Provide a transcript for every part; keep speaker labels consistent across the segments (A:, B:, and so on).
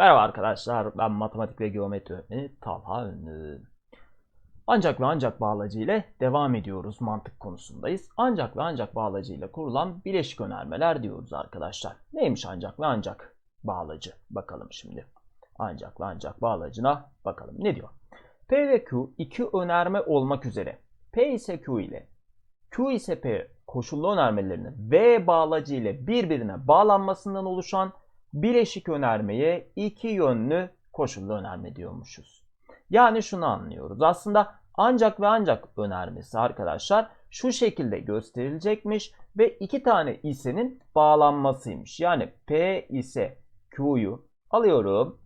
A: Merhaba arkadaşlar, ben matematik ve geometri öğretmeni Talha Ünlü. Ancak ve ancak bağlacı ile devam ediyoruz, mantık konusundayız. Ancak ve ancak bağlacı ile kurulan bileşik önermeler diyoruz arkadaşlar. Neymiş ancak ve ancak bağlacı? Bakalım şimdi. Ancak ve ancak bağlacına bakalım. Ne diyor? P ve Q iki önerme olmak üzere. P ise Q ile, Q ise P koşullu önermelerinin V bağlacı ile birbirine bağlanmasından oluşan bileşik önermeye iki yönlü koşullu önerme diyormuşuz. Yani şunu anlıyoruz. Aslında ancak ve ancak önermesi arkadaşlar şu şekilde gösterilecekmiş ve iki tane isenin bağlanmasıymış. Yani P ise Q'yu alıyorum.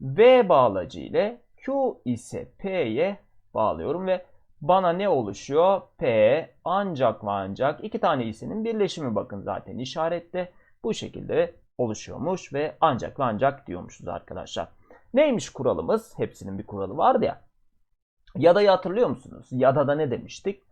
A: V bağlacı ile Q ise P'ye bağlıyorum ve bana ne oluşuyor? P ancak ve ancak iki tane isenin birleşimi bakın zaten işarette bu şekilde oluşuyormuş ve ancak ve ancak diyormuşuz arkadaşlar. Neymiş kuralımız? Hepsinin bir kuralı vardı ya. Yada'yı hatırlıyor musunuz? Yada'da ne demiştik?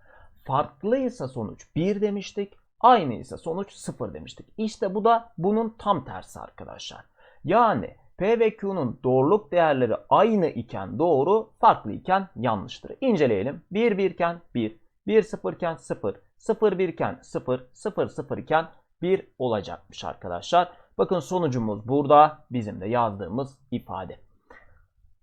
A: Farklıysa sonuç 1 demiştik. Aynıysa sonuç 0 demiştik. İşte bu da bunun tam tersi arkadaşlar. Yani P ve Q'nun doğruluk değerleri aynı iken doğru, farklı iken yanlıştır. İnceleyelim. 1 1 iken 1, 1 0 iken 0, 0 1 iken 0, 0 0 iken 1 olacakmış arkadaşlar. Bakın sonucumuz burada bizim de yazdığımız ifade.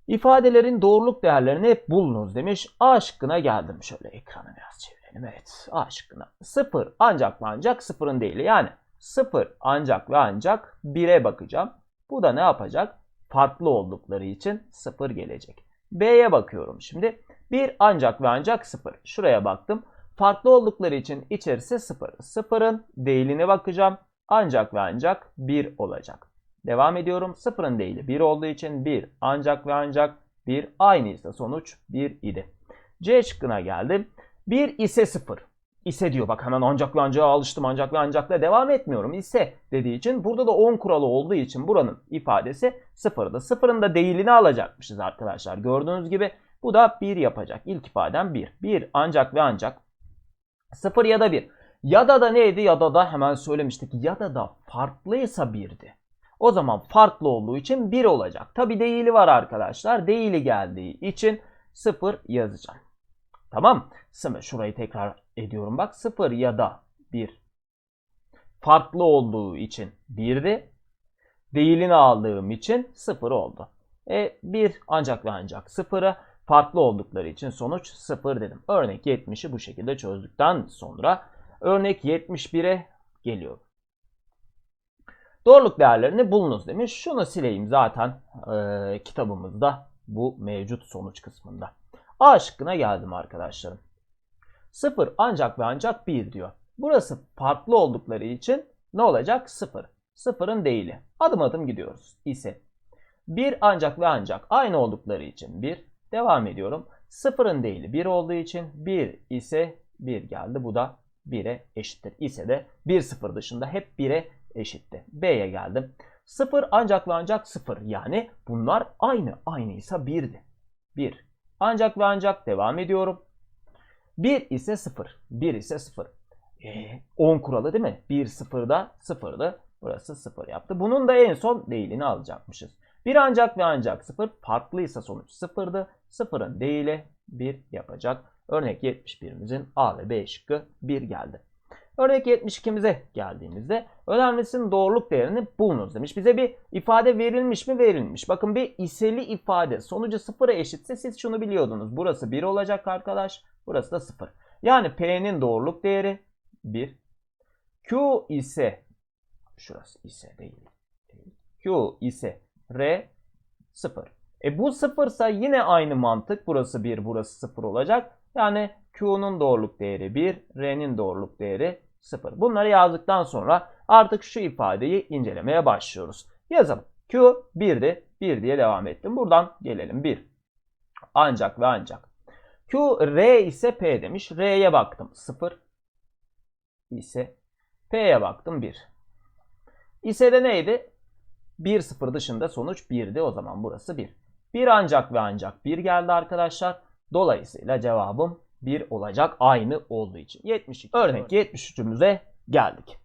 A: İfadelerin doğruluk değerlerini hep bulunuz demiş. A şıkkına geldim. Şöyle ekranı biraz çevirelim. Evet A şıkkına. 0 ancak ve ancak 0'ın değil. Yani 0 ancak ve ancak 1'e bakacağım. Bu da ne yapacak? Farklı oldukları için 0 gelecek. B'ye bakıyorum şimdi. 1 ancak ve ancak 0. Şuraya baktım. Farklı oldukları için içerisi 0. 0'ın değiline bakacağım. Ancak ve ancak 1 olacak. Devam ediyorum. 0'ın değili 1 olduğu için 1 ancak ve ancak 1 aynıysa sonuç 1 idi. C şıkkına geldim. 1 ise 0 ise diyor. Bak hemen ancak ve ancak alıştım ancak ve ancakla devam etmiyorum. ise dediği için burada da 10 kuralı olduğu için buranın ifadesi 0'da. 0'ın da değilini alacakmışız arkadaşlar. Gördüğünüz gibi bu da 1 yapacak. İlk ifadem 1. 1 ancak ve ancak 0 ya da 1. Ya da da neydi? Ya da da hemen söylemiştik. Ya da da farklıysa 1'di. O zaman farklı olduğu için 1 olacak. Tabi değili var arkadaşlar. Değili geldiği için 0 yazacağım. Tamam. Şurayı tekrar ediyorum. Bak 0 ya da 1 farklı olduğu için 1'di. Değilini aldığım için 0 oldu. E 1 ancak ve ancak 0'ı farklı oldukları için sonuç 0 dedim. Örnek 70'i bu şekilde çözdükten sonra örnek 71'e geliyorum. Doğruluk değerlerini bulunuz demiş. Şunu sileyim zaten e, kitabımızda bu mevcut sonuç kısmında. A şıkkına geldim arkadaşlarım. 0 ancak ve ancak 1 diyor. Burası farklı oldukları için ne olacak? 0. 0'ın değili. Adım adım gidiyoruz. İse 1 ancak ve ancak aynı oldukları için 1. Devam ediyorum. 0'ın değili 1 olduğu için 1 ise 1 geldi. Bu da 1'e eşittir. İse de 1 0 dışında hep 1'e eşitti. B'ye geldim. 0 ancak ve ancak 0. Yani bunlar aynı. Aynıysa 1'di. 1. Ancak ve ancak devam ediyorum. 1 ise 0. 1 ise 0. E, 10 kuralı değil mi? 1 0'da 0'dı. Burası 0 yaptı. Bunun da en son değilini alacakmışız. 1 ancak ve ancak 0 farklıysa sonuç 0'dı. 0'ın değili 1 yapacak. Örnek 71'imizin A ve B şıkkı 1 geldi. Örnek 72'mize geldiğimizde önermesinin doğruluk değerini bulunuz demiş. Bize bir ifade verilmiş mi? Verilmiş. Bakın bir iseli ifade sonucu 0'a eşitse siz şunu biliyordunuz. Burası 1 olacak arkadaş. Burası da 0. Yani P'nin doğruluk değeri 1. Q ise şurası ise değil. Q ise R 0. E bu 0 ise yine aynı mantık. Burası 1, burası 0 olacak. Yani Q'nun doğruluk değeri 1, R'nin doğruluk değeri 0. Bunları yazdıktan sonra artık şu ifadeyi incelemeye başlıyoruz. Yazalım. Q 1'di. 1 diye devam ettim. Buradan gelelim 1. Ancak ve ancak. Q R ise P demiş. R'ye baktım 0 ise P'ye baktım 1. İse de neydi? 1 0 dışında sonuç 1'di. O zaman burası 1. 1 ancak ve ancak 1 geldi arkadaşlar. Dolayısıyla cevabım 1 olacak aynı olduğu için. 72. Örnek 73'ümüze geldik.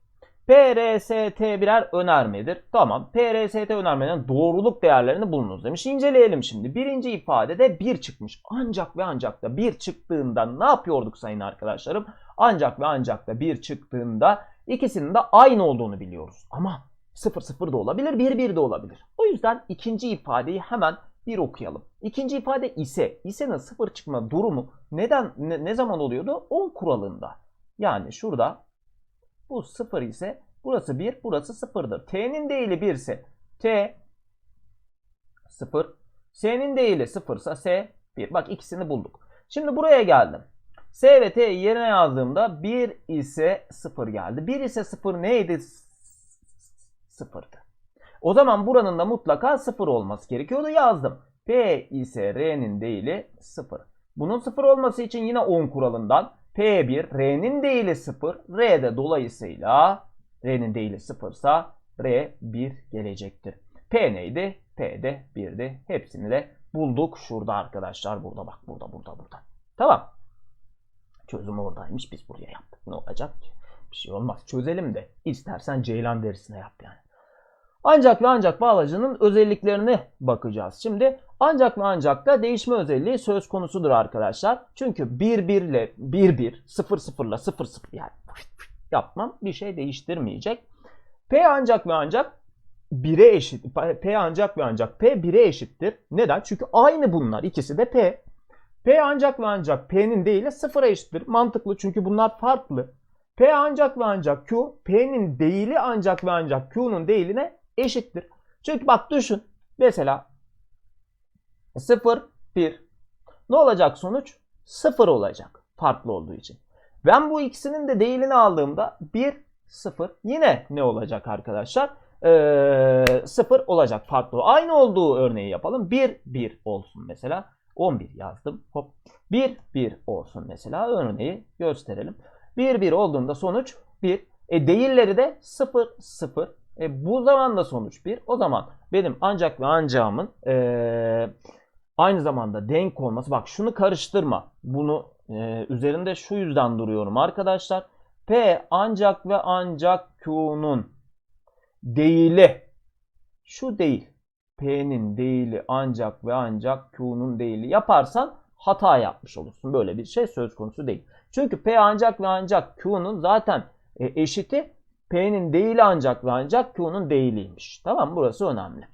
A: P, R, S, T birer önermedir. Tamam. P, R, S, T önermelerinin doğruluk değerlerini bulunuz demiş. İnceleyelim şimdi. Birinci ifadede 1 çıkmış. Ancak ve ancak da 1 çıktığında ne yapıyorduk sayın arkadaşlarım? Ancak ve ancak da 1 çıktığında ikisinin de aynı olduğunu biliyoruz. Ama 0 0 da olabilir, 1 1 de olabilir. O yüzden ikinci ifadeyi hemen bir okuyalım. İkinci ifade ise, ise'nin 0 çıkma durumu neden ne, ne zaman oluyordu? 10 kuralında. Yani şurada bu 0 ise burası 1, burası 0'dır. T'nin değili 1 ise T 0. S'nin değili 0 ise S 1. Bak ikisini bulduk. Şimdi buraya geldim. S ve T yerine yazdığımda 1 ise 0 geldi. 1 ise 0 neydi? 0'dı. O zaman buranın da mutlaka 0 olması gerekiyordu. Yazdım. P ise R'nin değili 0. Bunun 0 olması için yine 10 kuralından P1 R'nin değili 0. R'de dolayısıyla R'nin değili 0 ise R 1 gelecektir. P neydi? P de 1'di. Hepsini de bulduk. Şurada arkadaşlar. Burada bak. Burada burada burada. Tamam. Çözüm oradaymış. Biz buraya yaptık. Ne olacak ki? Bir şey olmaz. Çözelim de. İstersen Ceylan derisine yap yani. Ancak ve ancak bağlacının özelliklerine bakacağız. Şimdi ancak ve ancak da değişme özelliği söz konusudur arkadaşlar. Çünkü 1 1 ile 1 1 0 0 ile 0 0 yani yapmam bir şey değiştirmeyecek. P ancak ve ancak 1'e eşit. P ancak ve ancak P 1'e eşittir. Neden? Çünkü aynı bunlar. İkisi de P. P ancak ve ancak P'nin değili 0'a eşittir. Mantıklı çünkü bunlar farklı. P ancak ve ancak Q, P'nin değili ancak ve ancak Q'nun değiline eşittir. Çünkü bak düşün. Mesela 0, 1. Ne olacak sonuç? 0 olacak. Farklı olduğu için. Ben bu ikisinin de değilini aldığımda 1, 0. Yine ne olacak arkadaşlar? Ee, 0 olacak farklı. Aynı olduğu örneği yapalım. 1, 1 olsun mesela. 11 yazdım. Hop. 1, 1 olsun mesela. Örneği gösterelim. 1, 1 olduğunda sonuç 1. E değilleri de 0, 0. E, bu zaman da sonuç 1. O zaman benim ancak ve ancağımın e, aynı zamanda denk olması. Bak şunu karıştırma. Bunu e, üzerinde şu yüzden duruyorum arkadaşlar. P ancak ve ancak Q'nun değili şu değil. P'nin değili ancak ve ancak Q'nun değili yaparsan hata yapmış olursun. Böyle bir şey söz konusu değil. Çünkü P ancak ve ancak Q'nun zaten e, eşiti P'nin değili ancak ve ancak Q'nun değiliymiş. Tamam burası önemli.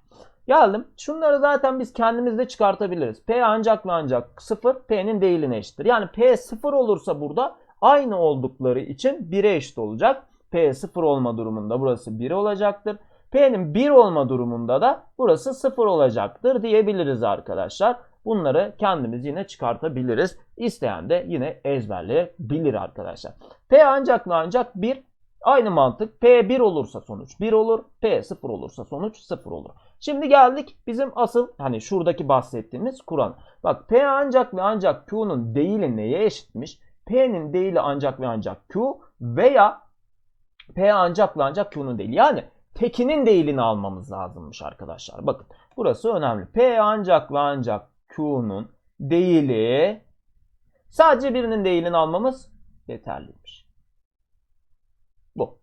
A: Geldim. Şunları zaten biz kendimiz de çıkartabiliriz. P ancak ve ancak 0 P'nin değiline eşittir. Yani P 0 olursa burada aynı oldukları için 1'e eşit olacak. P 0 olma durumunda burası 1 olacaktır. P'nin 1 olma durumunda da burası 0 olacaktır diyebiliriz arkadaşlar. Bunları kendimiz yine çıkartabiliriz. İsteyen de yine ezberleyebilir arkadaşlar. P ancak ve ancak 1 aynı mantık. P 1 olursa sonuç 1 olur. P 0 olursa sonuç 0 olur. Şimdi geldik bizim asıl hani şuradaki bahsettiğimiz Kur'an. Bak P ancak ve ancak Q'nun değili neye eşitmiş? P'nin değili ancak ve ancak Q veya P ancak ve ancak Q'nun değili. Yani tekinin değilini almamız lazımmış arkadaşlar. Bakın burası önemli. P ancak ve ancak Q'nun değili sadece birinin değilini almamız yeterliymiş. Bu.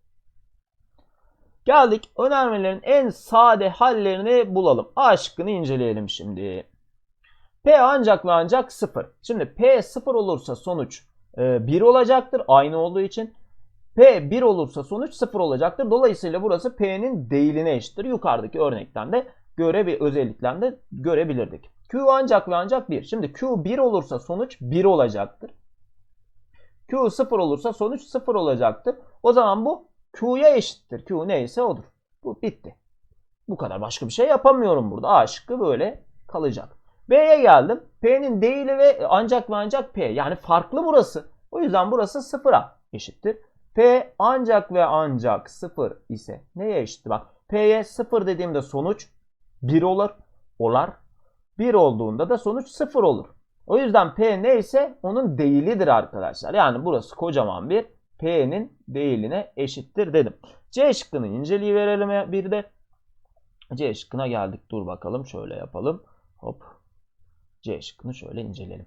A: Geldik önermelerin en sade hallerini bulalım. A şıkkını inceleyelim şimdi. P ancak ve ancak 0. Şimdi P 0 olursa sonuç 1 olacaktır aynı olduğu için. P 1 olursa sonuç 0 olacaktır. Dolayısıyla burası P'nin değiline eşittir. Yukarıdaki örnekten de göre bir özellikten de görebilirdik. Q ancak ve ancak 1. Şimdi Q 1 olursa sonuç 1 olacaktır. Q 0 olursa sonuç 0 olacaktır. O zaman bu Q'ya eşittir. Q neyse odur. Bu bitti. Bu kadar. Başka bir şey yapamıyorum burada. A şıkkı böyle kalacak. B'ye geldim. P'nin değili ve ancak ve ancak P. Yani farklı burası. O yüzden burası 0'a eşittir. P ancak ve ancak 0 ise neye eşittir? Bak P'ye 0 dediğimde sonuç 1 olur. Olar. 1 olduğunda da sonuç 0 olur. O yüzden P neyse onun değilidir arkadaşlar. Yani burası kocaman bir P'nin değiline eşittir dedim. C şıkkını inceleyi verelim bir de. C şıkkına geldik. Dur bakalım şöyle yapalım. Hop. C şıkkını şöyle inceleyelim.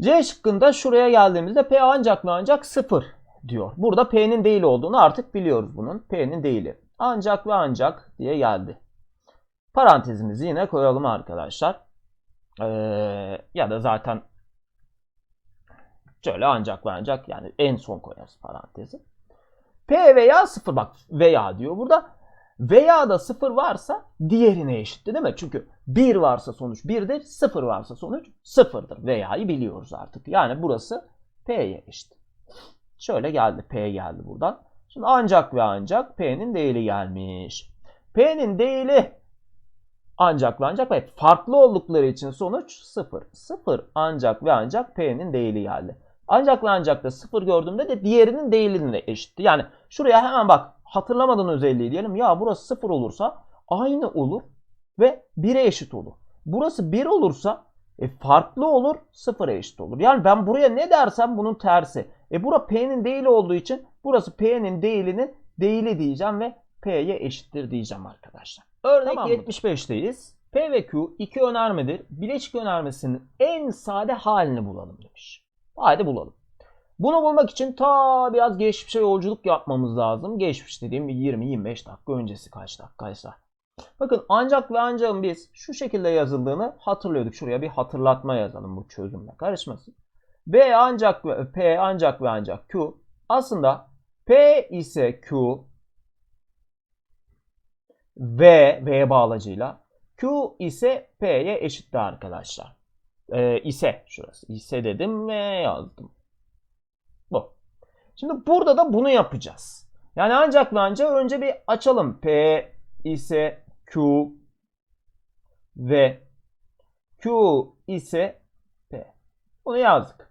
A: C şıkkında şuraya geldiğimizde P ancak ve ancak 0 diyor. Burada P'nin değil olduğunu artık biliyoruz bunun. P'nin değili. Ancak ve ancak diye geldi. Parantezimizi yine koyalım arkadaşlar. Ee, ya da zaten şöyle ancak ve ancak yani en son koyarız parantezi. P veya 0 bak veya diyor burada. Veya da 0 varsa diğerine eşitti değil mi? Çünkü 1 varsa sonuç 1'dir, 0 varsa sonuç 0'dır. Veya'yı biliyoruz artık. Yani burası P'ye eşit. Şöyle geldi. P geldi buradan. Şimdi ancak ve ancak P'nin değili gelmiş. P'nin değili ancak ve ancak ve farklı oldukları için sonuç 0. 0 ancak ve ancak P'nin değili geldi. Ancak ve ancak da 0 gördüğümde de diğerinin değilini eşitti. Yani şuraya hemen bak hatırlamadan özelliği diyelim. Ya burası 0 olursa aynı olur ve 1'e eşit olur. Burası 1 olursa e, farklı olur 0'a eşit olur. Yani ben buraya ne dersem bunun tersi. E bura P'nin değili olduğu için burası P'nin değilinin değili diyeceğim ve P'ye eşittir diyeceğim arkadaşlar. Örnek
B: Tamam
A: 75'teyiz. P ve Q iki önermedir. Bileşik önermesinin en sade halini bulalım demiş. Haydi bulalım. Bunu bulmak için ta biraz geçmişe yolculuk yapmamız lazım. Geçmiş dediğim 20-25 dakika öncesi kaç dakikaysa. Bakın ancak ve ancakın biz şu şekilde yazıldığını hatırlıyorduk. Şuraya bir hatırlatma yazalım bu çözümle karışmasın. B ancak ve P ancak ve ancak Q aslında P ise Q V V bağlacıyla Q ise P'ye eşitti arkadaşlar. Ee, ise şurası ise dedim ve yazdım. Bu. Şimdi burada da bunu yapacağız. Yani ancak ve ancak önce bir açalım. P ise Q ve Q ise P. Bunu yazdık.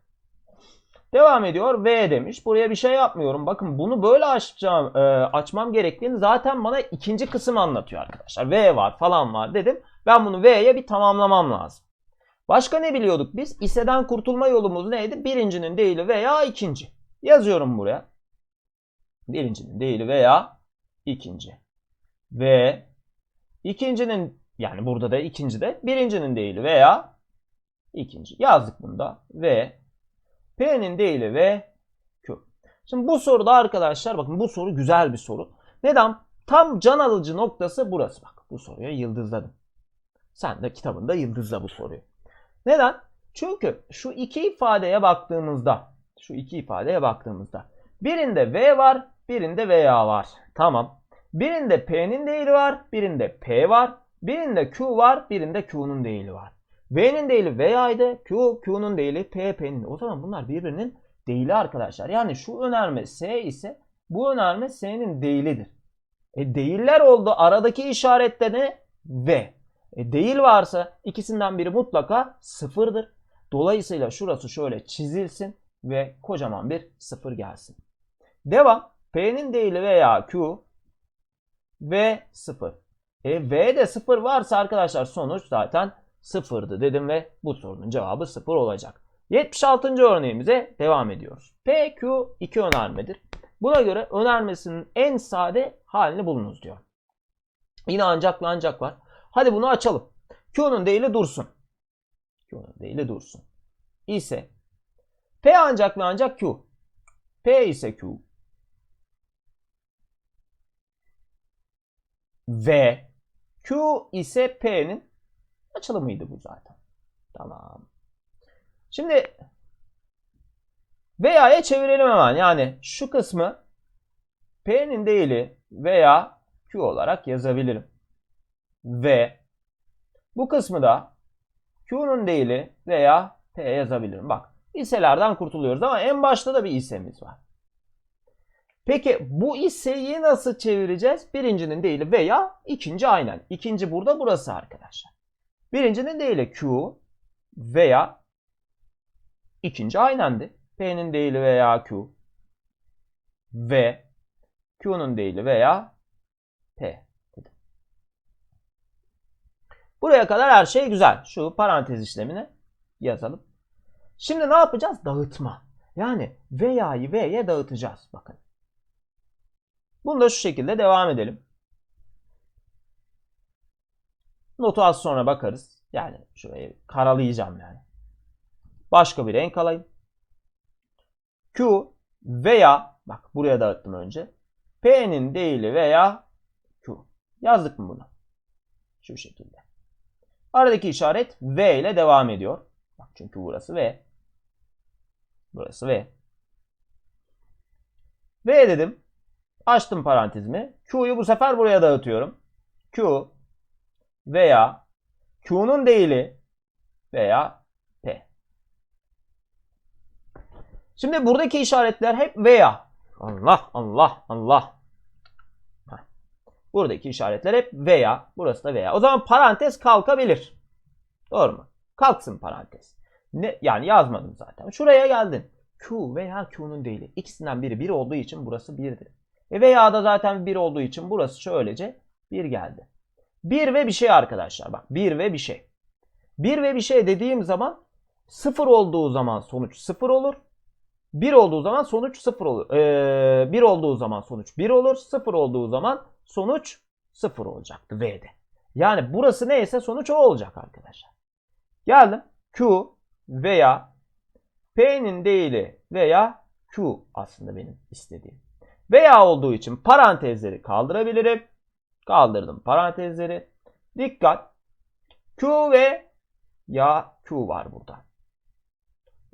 A: Devam ediyor. V demiş. Buraya bir şey yapmıyorum. Bakın bunu böyle açacağım, e, açmam gerektiğini zaten bana ikinci kısım anlatıyor arkadaşlar. V var falan var dedim. Ben bunu V'ye bir tamamlamam lazım. Başka ne biliyorduk biz? İseden kurtulma yolumuz neydi? Birincinin değili veya ikinci. Yazıyorum buraya. Birincinin değili veya ikinci. Ve ikincinin yani burada da ikinci de birincinin değili veya ikinci. Yazdık bunda. Ve P'nin değili ve Q. Şimdi bu soruda arkadaşlar bakın bu soru güzel bir soru. Neden? Tam can alıcı noktası burası. Bak bu soruya yıldızladım. Sen de kitabında yıldızla bu soruyu. Neden? Çünkü şu iki ifadeye baktığımızda şu iki ifadeye baktığımızda birinde V var, birinde veya var. Tamam. Birinde P'nin değili var, birinde P var, birinde Q var, birinde Q'nun değili var. V'nin değili veya'ydı, Q, Q'nun değili P, P'nin. O zaman bunlar birbirinin değili arkadaşlar. Yani şu önerme S ise bu önerme S'nin değilidir. E değiller oldu. Aradaki işarette ne? V. E değil varsa ikisinden biri mutlaka sıfırdır. Dolayısıyla şurası şöyle çizilsin ve kocaman bir sıfır gelsin. Devam. P'nin değili veya Q ve 0. E, V'de 0 varsa arkadaşlar sonuç zaten sıfırdı dedim ve bu sorunun cevabı 0 olacak. 76. örneğimize devam ediyoruz. PQ iki önermedir. Buna göre önermesinin en sade halini bulunuz diyor. Yine ancak ve ancak var. Hadi bunu açalım. Q'nun değili dursun. Q'nun değili dursun. İse P ancak ve ancak Q. P ise Q. V. Q ise P'nin açılımıydı bu zaten. Tamam. Şimdi veya'ya çevirelim hemen. Yani şu kısmı P'nin değili veya Q olarak yazabilirim. Ve bu kısmı da Q'nun değili veya P yazabilirim. Bak hisselerden kurtuluyoruz ama en başta da bir hissemiz var. Peki bu hisseyi nasıl çevireceğiz? Birincinin değili veya ikinci aynen. İkinci burada burası arkadaşlar. Birincinin değili Q veya ikinci aynendi. P'nin değili veya Q ve Q'nun değili veya P. Buraya kadar her şey güzel. Şu parantez işlemini yazalım. Şimdi ne yapacağız? Dağıtma. Yani veya'yı v'ye dağıtacağız. Bakın. Bunu da şu şekilde devam edelim. Notu az sonra bakarız. Yani şurayı karalayacağım yani. Başka bir renk alayım. Q veya Bak buraya dağıttım önce. P'nin değili veya Q. Yazdık mı bunu? Şu şekilde. Aradaki işaret V ile devam ediyor. Bak çünkü burası V. Burası V. V dedim. Açtım parantezimi. Q'yu bu sefer buraya dağıtıyorum. Q veya Q'nun değili veya P. Şimdi buradaki işaretler hep veya. Allah Allah Allah. Buradaki işaretler hep veya. Burası da veya. O zaman parantez kalkabilir. Doğru mu? Kalksın parantez. Ne, yani yazmadım zaten. Şuraya geldin. Q veya Q'nun değili. İkisinden biri 1 olduğu için burası 1'dir. E veya da zaten 1 olduğu için burası şöylece 1 geldi. 1 ve bir şey arkadaşlar. Bak 1 ve bir şey. 1 ve bir şey dediğim zaman 0 olduğu zaman sonuç 0 olur. 1 olduğu zaman sonuç 0 olur. Ee, 1 olduğu zaman sonuç 1 olur. 0 olduğu zaman sonuç 0 olacaktı V'de. Yani burası neyse sonuç o olacak arkadaşlar. Geldim. Q veya P'nin değili veya Q aslında benim istediğim. Veya olduğu için parantezleri kaldırabilirim. Kaldırdım parantezleri. Dikkat. Q ve ya Q var burada.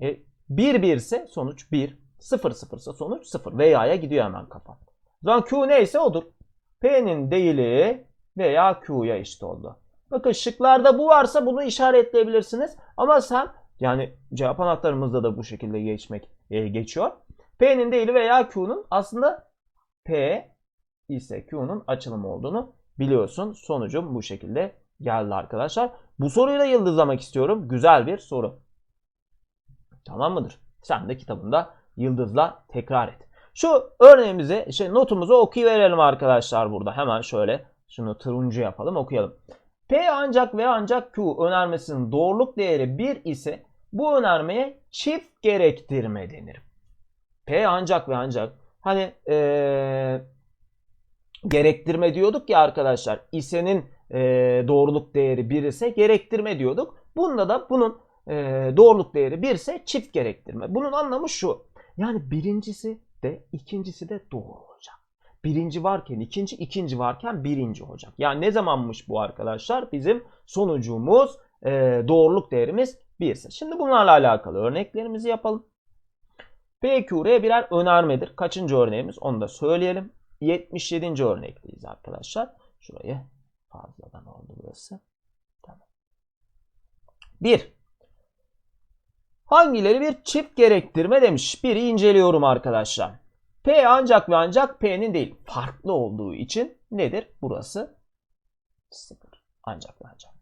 A: E, 1 1 ise sonuç 1. 0 0 ise sonuç 0. Veya'ya gidiyor hemen kafa. O zaman Q neyse odur. P'nin değili veya Q'ya eşit oldu. Bakın şıklarda bu varsa bunu işaretleyebilirsiniz. Ama sen yani cevap anahtarımızda da bu şekilde geçmek e, geçiyor. P'nin değili veya Q'nun aslında P ise Q'nun açılımı olduğunu biliyorsun. Sonucum bu şekilde geldi arkadaşlar. Bu soruyu da yıldızlamak istiyorum. Güzel bir soru. Tamam mıdır? Sen de kitabında yıldızla tekrar et. Şu örneğimizi, şey, notumuzu okuyuverelim arkadaşlar burada. Hemen şöyle şunu turuncu yapalım okuyalım. P ancak ve ancak Q önermesinin doğruluk değeri 1 ise bu önermeye çift gerektirme denir. P ancak ve ancak hani ee, gerektirme diyorduk ya arkadaşlar. İse'nin e, doğruluk değeri 1 ise gerektirme diyorduk. Bunda da bunun e, doğruluk değeri 1 ise çift gerektirme. Bunun anlamı şu. Yani birincisi de ikincisi de doğru olacak. Birinci varken ikinci, ikinci varken birinci olacak. Yani ne zamanmış bu arkadaşlar? Bizim sonucumuz e, doğruluk değerimiz 1 ise. Şimdi bunlarla alakalı örneklerimizi yapalım. PQR birer önermedir. Kaçıncı örneğimiz onu da söyleyelim. 77. örnekteyiz arkadaşlar. Şurayı fazladan oldu burası. Tamam. 1. Hangileri bir çift gerektirme demiş. Biri inceliyorum arkadaşlar. P ancak ve ancak P'nin değil. Farklı olduğu için nedir? Burası 0. Ancak ve ancak.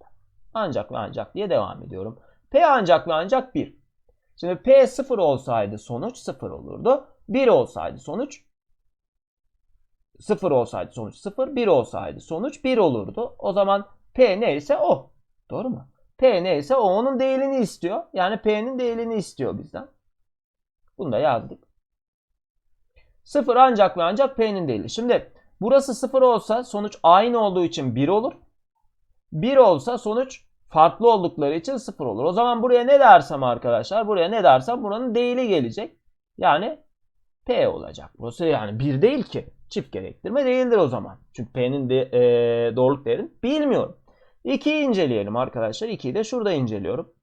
A: Ancak ve ancak diye devam ediyorum. P ancak ve ancak 1. Şimdi P 0 olsaydı sonuç 0 olurdu. 1 olsaydı sonuç 0 olsaydı sonuç 0, 1 olsaydı sonuç 1 olurdu. O zaman P neyse o. Doğru mu? P neyse o onun değilini istiyor. Yani P'nin değilini istiyor bizden. Bunu da yazdık. 0 ancak ve ancak P'nin değili. Şimdi burası 0 olsa sonuç aynı olduğu için 1 olur. 1 olsa sonuç farklı oldukları için 0 olur. O zaman buraya ne dersem arkadaşlar? Buraya ne dersem buranın değili gelecek. Yani P olacak. Burası yani 1 değil ki. Çift gerektirme değildir o zaman. Çünkü P'nin de, e, doğruluk değerini bilmiyorum. 2'yi inceleyelim arkadaşlar. 2'yi de şurada inceliyorum.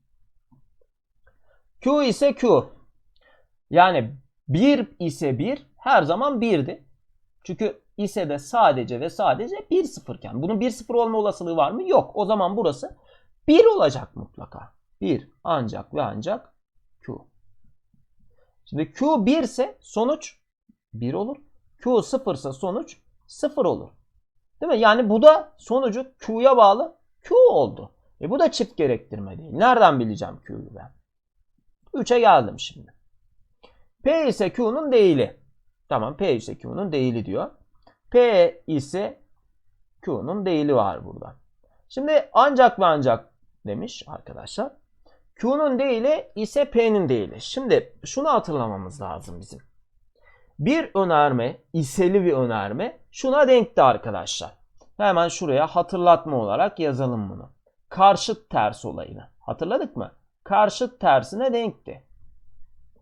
A: Q ise Q. Yani 1 ise 1 her zaman 1'di. Çünkü ise de sadece ve sadece 1 sıfırken. Bunun 1 sıfır olma olasılığı var mı? Yok. O zaman burası 1 olacak mutlaka. 1 ancak ve ancak Q. Şimdi Q 1 ise sonuç 1 olur. Q 0 ise sonuç 0 olur. Değil mi? Yani bu da sonucu Q'ya bağlı Q oldu. E bu da çift gerektirme değil. Nereden bileceğim Q'yu ben? 3'e geldim şimdi. P ise Q'nun değili. Tamam P ise Q'nun değili diyor. P ise Q'nun değili var burada. Şimdi ancak ve ancak demiş arkadaşlar. Q'nun değili ise P'nin değili. Şimdi şunu hatırlamamız lazım bizim. Bir önerme, iseli bir önerme şuna denkti arkadaşlar. Hemen şuraya hatırlatma olarak yazalım bunu. Karşıt ters olayını. Hatırladık mı? Karşıt tersine denkti.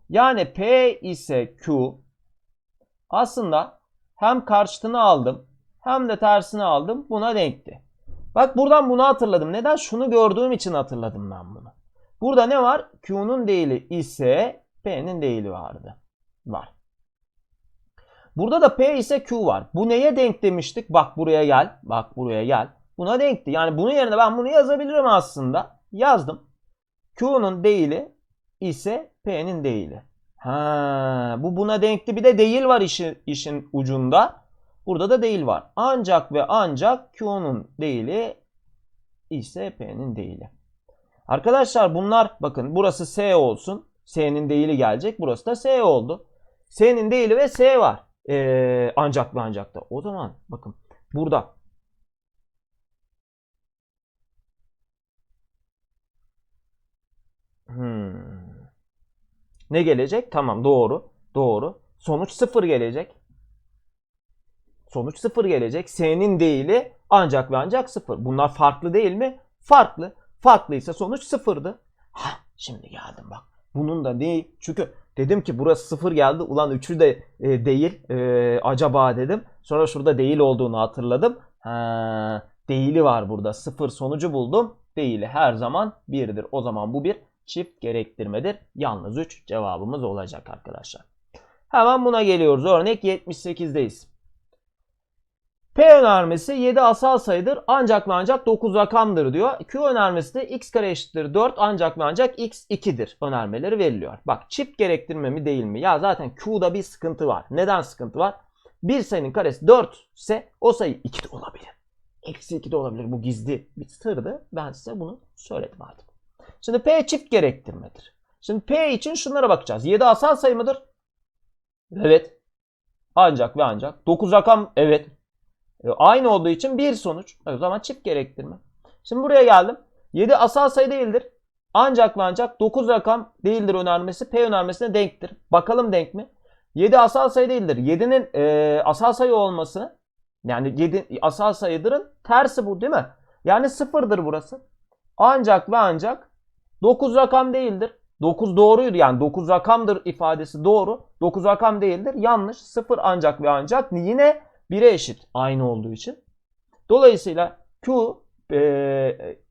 A: Yani P ise Q, aslında hem karşıtını aldım hem de tersini aldım. Buna denkti. Bak buradan bunu hatırladım. Neden? Şunu gördüğüm için hatırladım ben bunu. Burada ne var? Q'nun değili ise P'nin değili vardı. Var. Burada da P ise Q var. Bu neye denk demiştik? Bak buraya gel. Bak buraya gel. Buna denkti. Yani bunun yerine ben bunu yazabilirim aslında. Yazdım. Q'nun değili ise P'nin değili. Ha, bu buna denkti. Bir de değil var işin, işin ucunda. Burada da değil var. Ancak ve ancak Q'nun değili ise P'nin değili. Arkadaşlar bunlar bakın burası S olsun. S'nin değili gelecek. Burası da S oldu. S'nin değili ve S var. Ee, ancak ve ancak da. O zaman bakın burada Hmm. Ne gelecek? Tamam doğru. Doğru. Sonuç 0 gelecek. Sonuç 0 gelecek. S'nin değili ancak ve ancak 0. Bunlar farklı değil mi? Farklı. Farklıysa sonuç 0'dı. Ha, şimdi geldim bak. Bunun da değil. Çünkü dedim ki burası 0 geldi. Ulan 3'ü de e, değil. E, acaba dedim. Sonra şurada değil olduğunu hatırladım. Ha, değili var burada. 0 sonucu buldum. Değili her zaman 1'dir. O zaman bu bir çift gerektirmedir. Yalnız 3 cevabımız olacak arkadaşlar. Hemen buna geliyoruz. Örnek 78'deyiz. P önermesi 7 asal sayıdır ancak ve ancak 9 rakamdır diyor. Q önermesi de x kare eşittir 4 ancak ve ancak x 2'dir önermeleri veriliyor. Bak çift gerektirme mi değil mi? Ya zaten Q'da bir sıkıntı var. Neden sıkıntı var? Bir sayının karesi 4 ise o sayı 2 de olabilir. Eksi 2 de olabilir. Bu gizli bir sırdı. Ben size bunu söyledim artık. Şimdi P çift gerektirmedir. Şimdi P için şunlara bakacağız. 7 asal sayı mıdır? Evet. Ancak ve ancak. 9 rakam evet. E, aynı olduğu için bir sonuç. E, o zaman çift gerektirme. Şimdi buraya geldim. 7 asal sayı değildir. Ancak ve ancak 9 rakam değildir önermesi P önermesine denktir. Bakalım denk mi? 7 asal sayı değildir. 7'nin e, asal sayı olması yani 7 asal sayıdırın tersi bu değil mi? Yani sıfırdır burası. Ancak ve ancak 9 rakam değildir. 9 doğruydu yani 9 rakamdır ifadesi doğru. 9 rakam değildir. Yanlış. 0 ancak ve ancak yine 1'e eşit aynı olduğu için. Dolayısıyla Q e,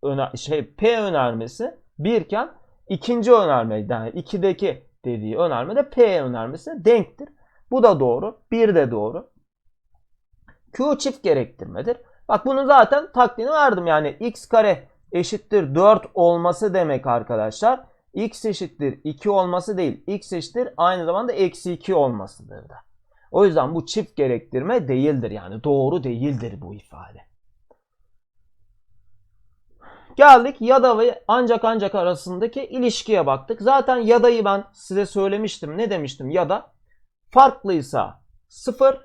A: öner, şey, P önermesi 1 iken ikinci önerme yani 2'deki dediği önerme de P önermesine denktir. Bu da doğru. 1 de doğru. Q çift gerektirmedir. Bak bunu zaten taktiğini verdim. Yani x kare eşittir 4 olması demek arkadaşlar. x eşittir 2 olması değil. x eşittir aynı zamanda eksi 2 olmasıdır da. O yüzden bu çift gerektirme değildir. Yani doğru değildir bu ifade. Geldik yada ve ancak ancak arasındaki ilişkiye baktık. Zaten yadayı ben size söylemiştim. Ne demiştim? Yada farklıysa 0,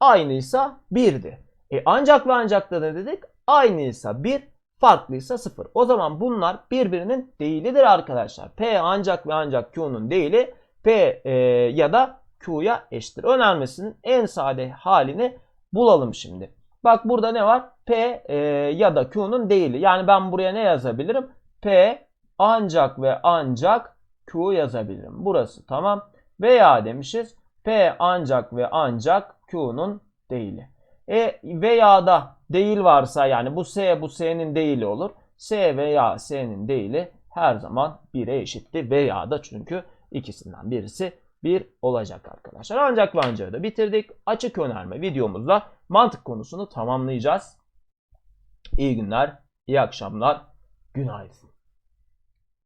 A: aynıysa 1'di. E ancak ve ancak da ne dedik? Aynıysa 1, farklıysa 0. O zaman bunlar birbirinin değilidir arkadaşlar. P ancak ve ancak Q'nun değili P e, ya da Q'ya eşittir. Önermesinin en sade halini bulalım şimdi. Bak burada ne var? P e, ya da Q'nun değili. Yani ben buraya ne yazabilirim? P ancak ve ancak Q yazabilirim. Burası tamam. Veya demişiz. P ancak ve ancak Q'nun değili. E veya da değil varsa yani bu S bu S'nin değili olur. S veya S'nin değili her zaman 1'e eşitti. Veya da çünkü ikisinden birisi 1 olacak arkadaşlar. Ancak ve ancak da bitirdik. Açık önerme videomuzda mantık konusunu tamamlayacağız. İyi günler, iyi akşamlar, günaydın.